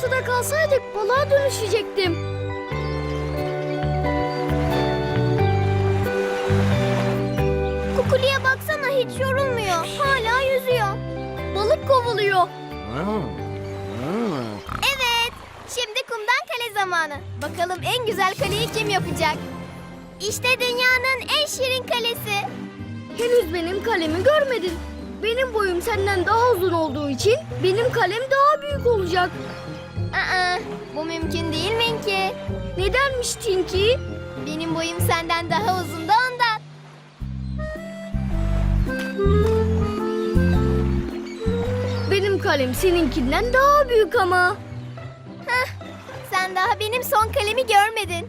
suda kalsaydık balığa dönüşecektim. Kukuli'ye baksana hiç yorulmuyor. Hala yüzüyor. Balık kovalıyor. Evet. Şimdi kumdan kale zamanı. Bakalım en güzel kaleyi kim yapacak? İşte dünyanın en şirin kalesi. Henüz benim kalemi görmedin. Benim boyum senden daha uzun olduğu için benim kalem daha büyük olacak. Aa, bu mümkün değil Minki. Nedenmiş Tinky? Benim boyum senden daha uzun da ondan. Benim kalem seninkinden daha büyük ama. Sen daha benim son kalemi görmedin.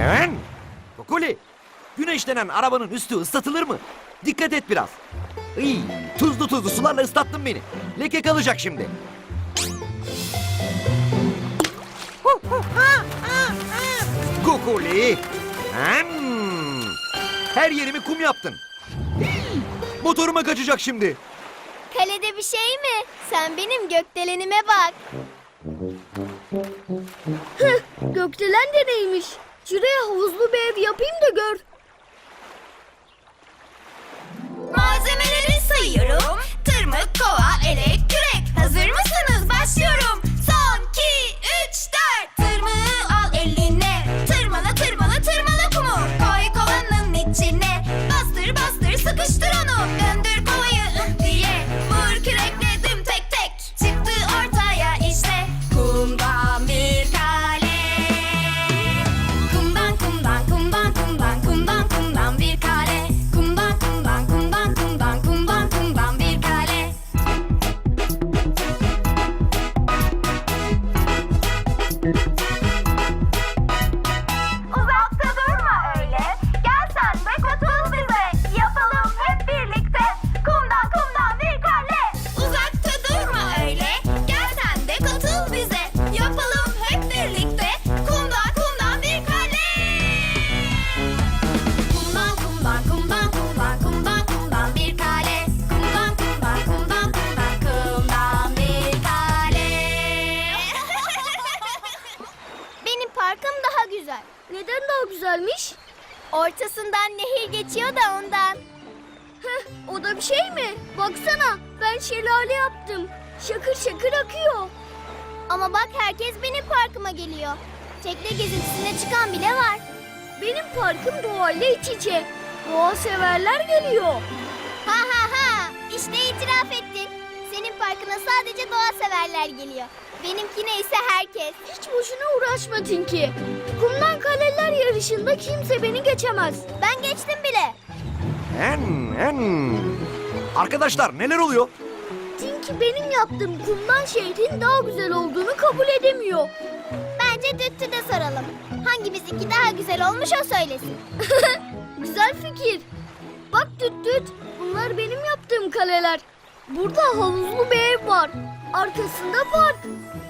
En. Kukuli. Güneş denen arabanın üstü ıslatılır mı? Dikkat et biraz. Iy, tuzlu tuzlu sularla ıslattın beni. Leke kalacak şimdi. Kukuli. En. Her yerimi kum yaptın. Motoruma kaçacak şimdi. Kalede bir şey mi? Sen benim gökdelenime bak. Gökdelen de neymiş? Şuraya havuzlu bir ev yapayım da gör. Malzemeleri sayıyorum. Tırmık, kova, elek, kürek. Hazır mısınız? Başlıyorum. Bye. Güzelmiş? Ortasından nehir geçiyor da ondan. Heh, o da bir şey mi? Baksana ben şelale yaptım. Şakır şakır akıyor. Ama bak herkes benim parkıma geliyor. Tekne gezintisine çıkan bile var. Benim parkım doğayla iç içe. Doğa severler geliyor. Ha ha ha! İşte itiraf ettin. Senin parkına sadece doğa severler geliyor. Benimkine ise herkes. Hiç boşuna uğraşma. Kumdan kaleler yarışında kimse beni geçemez. Ben geçtim bile. En. En. Arkadaşlar neler oluyor? Tinky benim yaptığım kumdan şehrin daha güzel olduğunu kabul edemiyor. Bence Düttü de soralım. Hangimizinki daha güzel olmuş o söylesin. Güzel fikir. Bak düt düt, bunlar benim yaptığım kaleler. Burada havuzlu bir ev var. Arkasında park.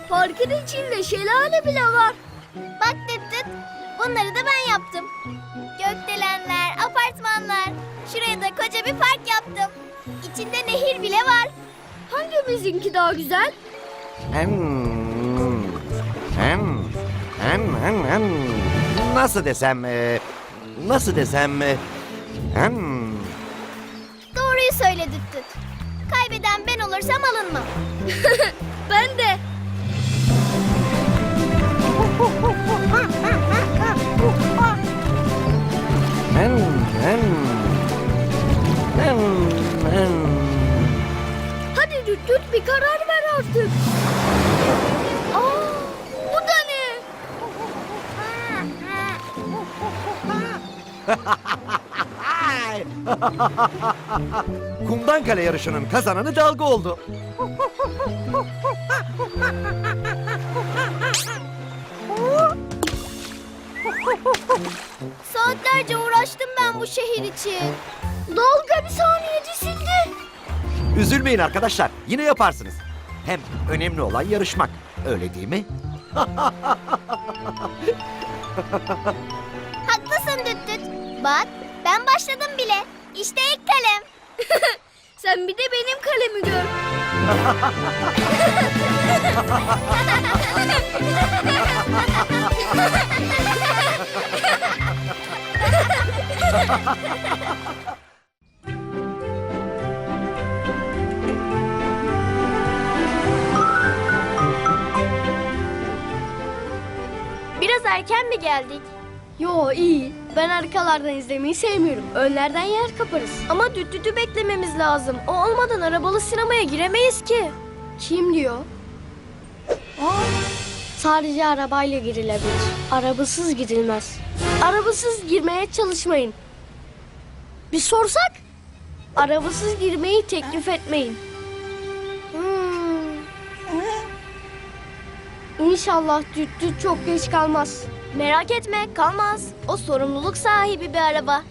Parkın içinde şelale bile var. Bak Düt Düt, bunları da ben yaptım. Gökdelenler, apartmanlar. Şuraya da koca bir park yaptım. İçinde nehir bile var. Hangimizinki daha güzel? En. En. En. En. En. Nasıl desem? e, nasıl desem? e, En. Doğruyu söyle Düt Düt. Kaybeden ben olursam alınmam. Ben de. Hadi düt düt bir karar ver artık. Aa, bu da ne? Kumdan kale yarışının kazananı dalga oldu. Saatlerce uğraştım ben bu şehir için. Dalga bir saniyede sildi. Üzülmeyin arkadaşlar. Yine yaparsınız. Hem önemli olan yarışmak. Öyle değil mi? Haklısın Düt Düt. Bak ben başladım bile. İşte ilk kalem. Sen bir de benim kalemi gör. geldik? Yo iyi. Ben arkalardan izlemeyi sevmiyorum. Önlerden yer kaparız. Ama düdüdü beklememiz lazım. O olmadan arabalı sinemaya giremeyiz ki. Kim diyor? Sadece arabayla girilebilir. Arabasız gidilmez. Arabasız girmeye çalışmayın. Bir sorsak? Arabasız girmeyi teklif etmeyin. İnşallah düdü çok geç kalmaz. Merak etme kalmaz. O sorumluluk sahibi bir araba.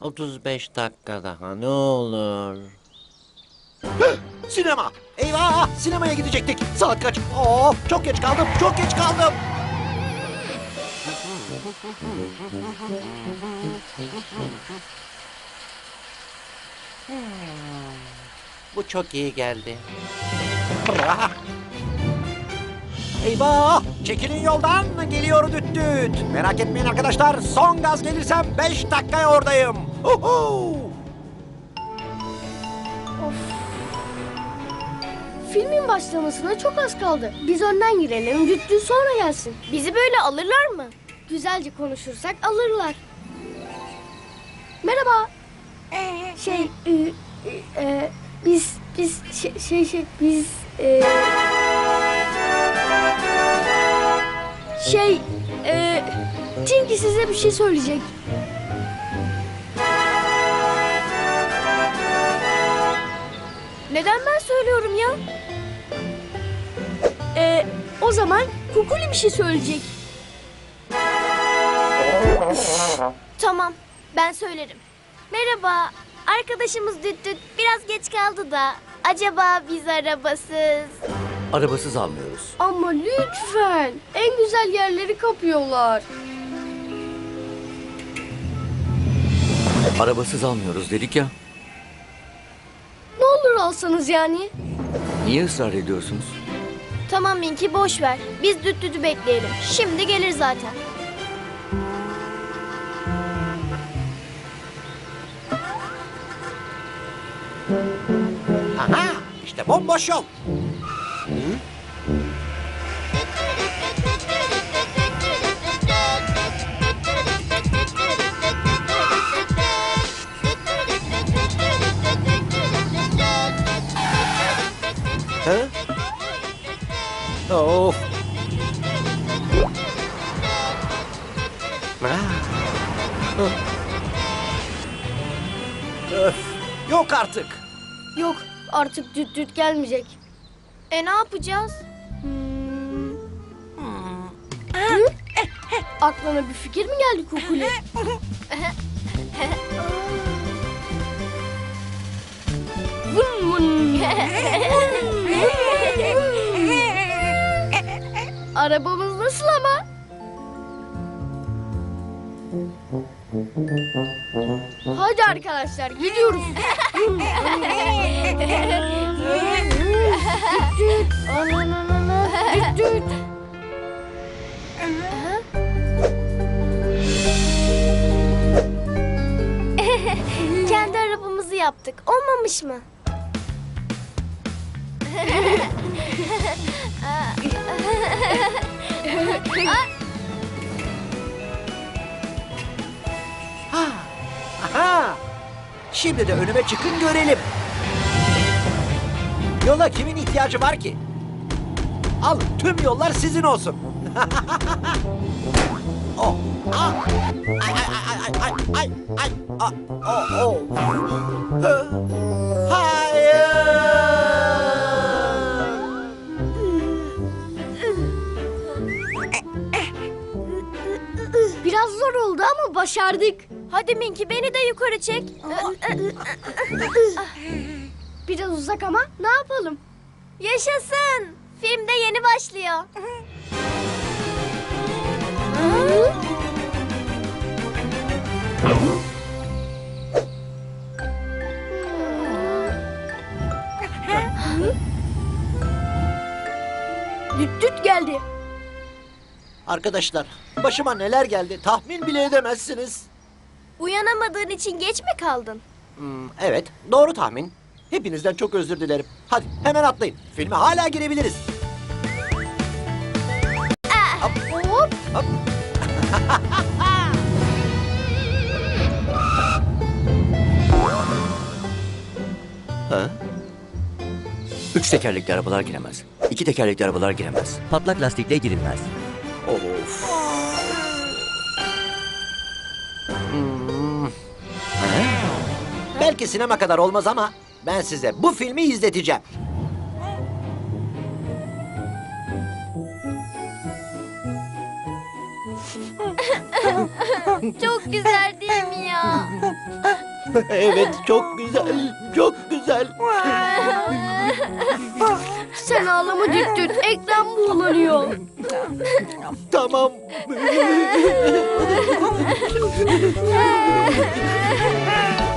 Otuz beş dakika daha ne olur. Sinema! Eyvah! Sinemaya gidecektik. Saat kaç? Oo, çok geç kaldım. Çok geç kaldım. Bu çok iyi geldi. Eyvah! Çekilin yoldan. Geliyor düt düt. Merak etmeyin arkadaşlar. Son gaz gelirsem 5 dakikaya oradayım. Uhu! Filmin başlamasına çok az kaldı. Biz önden girelim, düdü sonra gelsin. Bizi böyle alırlar mı? Güzelce konuşursak alırlar. Merhaba. Şey, e, e, e, biz, biz, şey, şey, şey, biz, e, şey, e, Tinky size bir şey söyleyecek. Neden ben söylüyorum ya? Ee, o zaman Kukuli bir şey söyleyecek. tamam, ben söylerim. Merhaba, arkadaşımız Düt Düt biraz geç kaldı da. Acaba biz arabasız? Arabasız almıyoruz. Ama lütfen, en güzel yerleri kapıyorlar. Arabasız almıyoruz dedik ya. Ne olur alsanız yani. Niye ısrar ediyorsunuz? Tamam Minki boş ver. Biz Düt Düt'ü bekleyelim. Şimdi gelir zaten. Aha! İşte bomboş yol. Of. Öf. Yok artık. Yok, artık Düt Düt gelmeyecek. E ne yapacağız? Hmm. Hı? Aklına bir fikir mi geldi Kukuli? Vın vın. Arabamız nasıl ama? Hadi arkadaşlar gidiyoruz. Kendi arabamızı yaptık. Olmamış mı? Aha! Şimdi de önüme çıkın görelim. Yola kimin ihtiyacı var ki? Al tüm yollar sizin olsun. oh. Ah. Ay ay ay ay ay ay ay. Ah. Oh, oh. Başardık. Hadi Minki beni de yukarı çek. Biraz uzak ama ne yapalım? Yaşasın. Film de yeni başlıyor. Düt düt geldi. Arkadaşlar başıma neler geldi tahmin bile edemezsiniz. Uyanamadığın için geç mi kaldın? Hmm, evet doğru tahmin. Hepinizden çok özür dilerim. Hadi hemen atlayın. Filme hala girebiliriz. Hop. Hop. Ha? Üç tekerlekli arabalar giremez. İki tekerlekli arabalar giremez. Patlak lastikle girilmez. Of. Hmm. Ha? Belki sinema kadar olmaz ama ben size bu filmi izleteceğim. Çok güzel değil mi ya? evet çok güzel, çok güzel. Sen ağlama düt düt. Ekran buğulanıyor. Tamam.